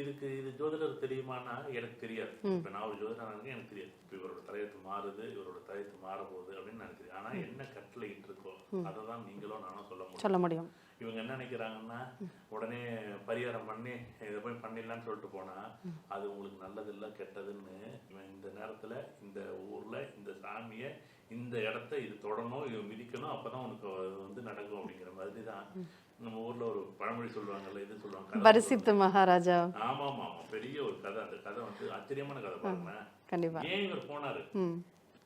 இதுக்கு இது ஜோதிடர் தெரியுமானா எனக்கு தெரியாது. இப்ப நான் ஒரு ஜோதிடர் இருக்கேன் எனக்கு தெரியாது. இப்ப இவரோட தலையெழுத்து மாறுது இவரோட தலையெழுத்து மாற போகுது அப்படின்னு தெரியும் ஆனா என்ன கட்டளை இருக்கோ அதை தான் நீங்களும் நானும் சொல்ல முடியும். சொல்ல முடியும். இவங்க என்ன நினைக்கிறாங்கன்னா உடனே பரிகாரம் பண்ணி இதை போய் பண்ணிடலாம்னு சொல்லிட்டு போனா அது உங்களுக்கு நல்லது இல்ல கெட்டதுன்னு இவன் இந்த நேரத்துல இந்த ஊர்ல இந்த சாமியை இந்த இடத்த இது தொடணும் இது மிதிக்கணும் அப்பதான் உனக்கு வந்து நடக்கும் அப்படிங்கிற மாதிரி தான் நம்ம ஊர்ல ஒரு பழமொழி சொல்லுவாங்கல்ல இது சொல்லுவாங்க பரிசித்து மகாராஜா. பெரிய ஒரு கதை. அந்த கதை வந்து ஆச்சரியமான கதை பாருங்களேன். கண்டிப்பா. ஏன் இவர் போனாரு?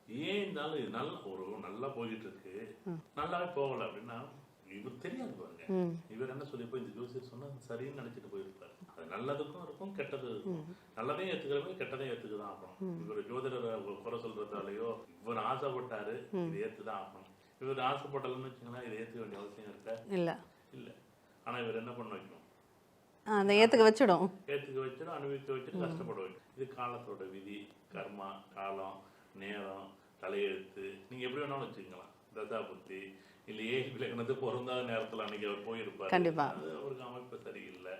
ஏன் இருந்தாலும் இது நல்ல ஒரு நல்லா போயிட்டு இருக்கு நல்லாவே போகல அப்படின்னா இவர் தெரியாது பாருங்க. இவர் என்ன சொல்லி போய் இந்த ஜோசியர் சொன்னா சரின்னு நினைச்சிட்டு போயிருப்பாரு. அது நல்லதுக்கும் இருக்கும் கெட்டது இருக்கும். நல்லதையும் ஏத்துக்கிறவங்க கெட்டதையும் ஏத்துக்கதான் ஆகணும். இவர் ஜோதிடரை குறை சொல்றதாலயோ இவர் ஆசைப்பட்டாரு இது ஏத்துதான் ஆகணும். இவர் ஆசைப்பட்டலன்னு வச்சுங்களேன் இதை ஏத்துக்க வேண்டிய அவசியம் இருக்கா? இல்ல. இல்ல. ஆனா இவர் என்ன பண்ண வைக்கணும் அந்த ஏத்துக்க வச்சிடும். ஏத்துக்க வச்சிடும் அனுபவிக்க வச்சிடும் கஷ்டப்பட வைக்கும் இது காலத்தோட விதி கர்மா காலம் நேரம் தலையெழுத்து. நீங்க எப்படி வேணாலும் வச்சுக்கலாம். தசா புத்தி இல்லையே விலகினது பொருந்தாத நேரத்துல அன்னைக்கு அவர் போயிருப்பாரு. கண்டிப்பா. அது அவருக்கு அமைப்பு சரியில்லை.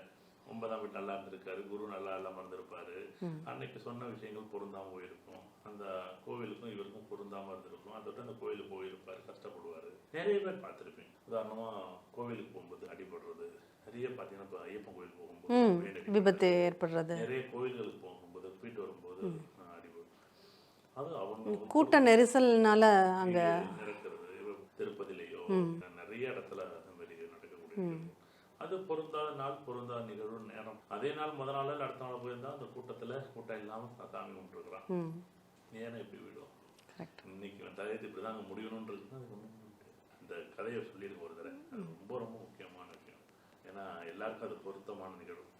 ஒன்பதாம் வீட்டு நல்லா இருந்திருக்காரு குரு நல்லா இல்லாம இருந்திருப்பாரு. அன்னைக்கு சொன்ன விஷயங்கள் பொருந்தாம போயிருக்கும். அந்த கோவிலுக்கும் இவருக்கும் பொருந்தாம இருந்திருக்கும். அதோட அந்த கோவிலுக்கு போயிருப்பாரு கஷ்டப்படுவாரு. நிறைய பேர் பார்த்திருப்பேன் உதாரணமா கோவிலுக்கு நிறைய பாத்தீங்கன்னா இப்ப ஐயப்பன் கோவில் போகும்போது. விபத்து ஏற்படுறது. நிறைய கோயில்களுக்கு போகும்போது போயிட்டு வரும்போது அது அவங்க கூட்ட நெரிசல்னால அங்க நடக்கிறது. திருப்பதிலேயோ நிறைய இடத்துல மாதிரி நடக்கக்கூடிய. அது பொருந்தாத நாள் பொருந்தாத நிகழ்வு நேரம். அதே நாள் முத நாள் அடுத்த நாள் போயிருந்தா அந்த கூட்டத்துல கூட்டம் இல்லாம சாமி கும்பிட்டுருக்குறான். ம். ஏன்னா இப்படி விடும்? இன்னைக்கு தலையத்து இப்படிதான் அங்க முடியணும்ன்றது. அந்த கதையை சொல்லிடுங்க ஒரு தடவை. ரொம்ப ரொம்ப ஏன்னா எல்லாருக்கும் அது பொருத்தமான நிகழ்வு.